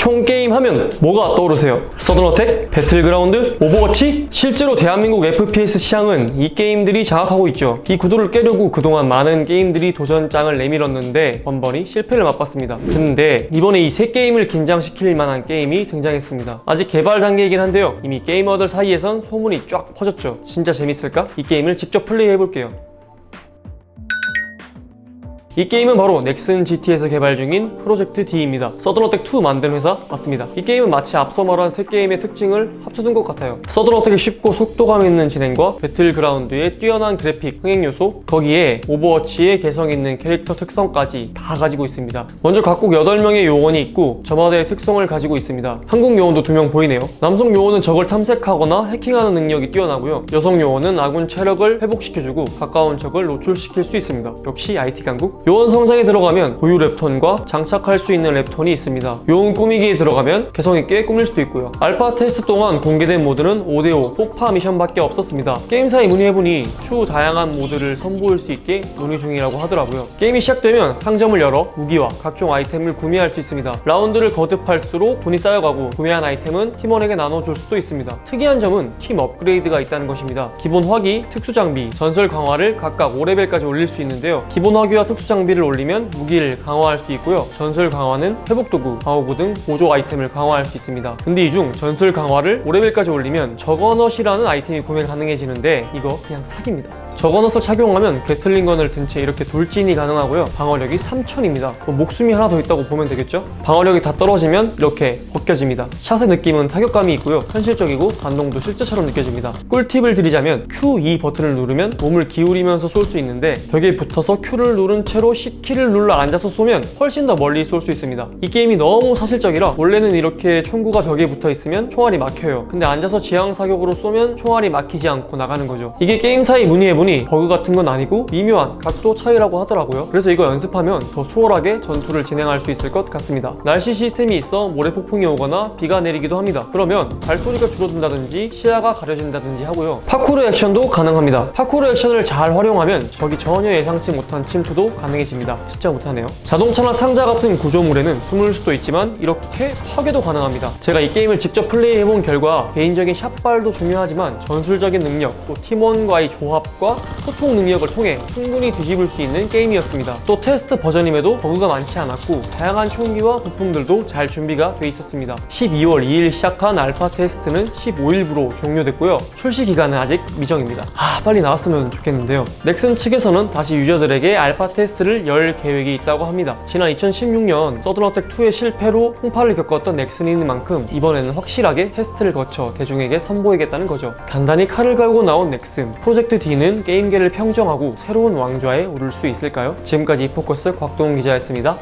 총 게임 하면 뭐가 떠오르세요? 서든어택, 배틀그라운드, 오버워치? 실제로 대한민국 FPS 시장은 이 게임들이 장악하고 있죠. 이 구도를 깨려고 그동안 많은 게임들이 도전장을 내밀었는데 번번이 실패를 맛봤습니다. 근데 이번에 이 세 게임을 긴장시킬 만한 게임이 등장했습니다. 아직 개발 단계이긴 한데요. 이미 게이머들 사이에선 소문이 쫙 퍼졌죠. 진짜 재밌을까? 이 게임을 직접 플레이해 볼게요. 이 게임은 바로 넥슨 GT에서 개발 중인 프로젝트 D입니다. 서든어택2 만든 회사 맞습니다. 이 게임은 마치 앞서 말한 세 게임의 특징을 합쳐둔 것 같아요. 서든어택의 쉽고 속도감 있는 진행과 배틀그라운드의 뛰어난 그래픽, 흥행 요소, 거기에 오버워치의 개성 있는 캐릭터 특성까지 다 가지고 있습니다. 먼저 각국 8명의 요원이 있고 저마다의 특성을 가지고 있습니다. 한국 요원도 2명 보이네요. 남성 요원은 적을 탐색하거나 해킹하는 능력이 뛰어나고요. 여성 요원은 아군 체력을 회복시켜주고 가까운 적을 노출시킬 수 있습니다. 역시 IT 강국. 요원 성장에 들어가면 고유 랩톤과 장착할 수 있는 랩톤이 있습니다. 요원 꾸미기에 들어가면 개성있게 꾸밀 수도 있고요. 알파 테스트 동안 공개된 모드는 5대5 폭파 미션밖에 없었습니다. 게임사에 문의해보니 추후 다양한 모드를 선보일 수 있게 논의 중이라고 하더라고요. 게임이 시작되면 상점을 열어 무기와 각종 아이템을 구매할 수 있습니다. 라운드를 거듭할수록 돈이 쌓여가고 구매한 아이템은 팀원에게 나눠줄 수도 있습니다. 특이한 점은 팀 업그레이드가 있다는 것입니다. 기본 화기, 특수 장비, 전설 강화를 각각 5레벨까지 올릴 수 있는데요. 기본 화기와 특수 장비를 올리면 무기를 강화할 수 있고요. 전설 강화는 회복 도구, 방어구 등 보조 아이템을 강화할 수 있습니다. 근데 이 중 전설 강화를 5레벨까지 올리면 저거넛이라는 아이템이 구매 가능해지는데 이거 그냥 사기입니다. 저거넛을 착용하면 게틀링건을 든 채 이렇게 돌진이 가능하고요. 방어력이 3000입니다. 목숨이 하나 더 있다고 보면 되겠죠? 방어력이 다 떨어지면 이렇게 벗겨집니다. 샷의 느낌은 타격감이 있고요. 현실적이고 반동도 실제처럼 느껴집니다. 꿀팁을 드리자면 Q2 버튼을 누르면 몸을 기울이면서 쏠 수 있는데 벽에 붙어서 Q를 누른 채로 C키를 눌러 앉아서 쏘면 훨씬 더 멀리 쏠 수 있습니다. 이 게임이 너무 사실적이라 원래는 이렇게 총구가 벽에 붙어 있으면 총알이 막혀요. 근데 앉아서 지향 사격으로 쏘면 총알이 막히지 않고 나가는 거죠. 이게 게임사에 문의 해보니 버그 같은 건 아니고 미묘한 각도 차이라고 하더라고요. 그래서 이거 연습하면 더 수월하게 전투를 진행할 수 있을 것 같습니다. 날씨 시스템이 있어 모래 폭풍이 오거나 비가 내리기도 합니다. 그러면 발소리가 줄어든다든지 시야가 가려진다든지 하고요. 파쿠르 액션도 가능합니다. 파쿠르 액션을 잘 활용하면 적이 전혀 예상치 못한 침투도 가능해집니다. 진짜 못하네요. 자동차나 상자 같은 구조물에는 숨을 수도 있지만 이렇게 파괴도 가능합니다. 제가 이 게임을 직접 플레이해본 결과 개인적인 샷발도 중요하지만 전술적인 능력, 또 팀원과의 조합과 소통 능력을 통해 충분히 뒤집을 수 있는 게임이었습니다. 또 테스트 버전임에도 버그가 많지 않았고 다양한 총기와 부품들도 잘 준비가 돼 있었습니다. 12월 2일 시작한 알파 테스트는 15일부로 종료됐고요. 출시 기간은 아직 미정입니다. 아 빨리 나왔으면 좋겠는데요. 넥슨 측에서는 다시 유저들에게 알파 테스트를 열 계획이 있다고 합니다. 지난 2016년 서든어택2의 실패로 풍파를 겪었던 넥슨인 만큼 이번에는 확실하게 테스트를 거쳐 대중에게 선보이겠다는 거죠. 단단히 칼을 갈고 나온 넥슨 프로젝트 D는 게임계를 평정하고 새로운 왕좌에 오를 수 있을까요? 지금까지 이포커스 곽동훈 기자였습니다.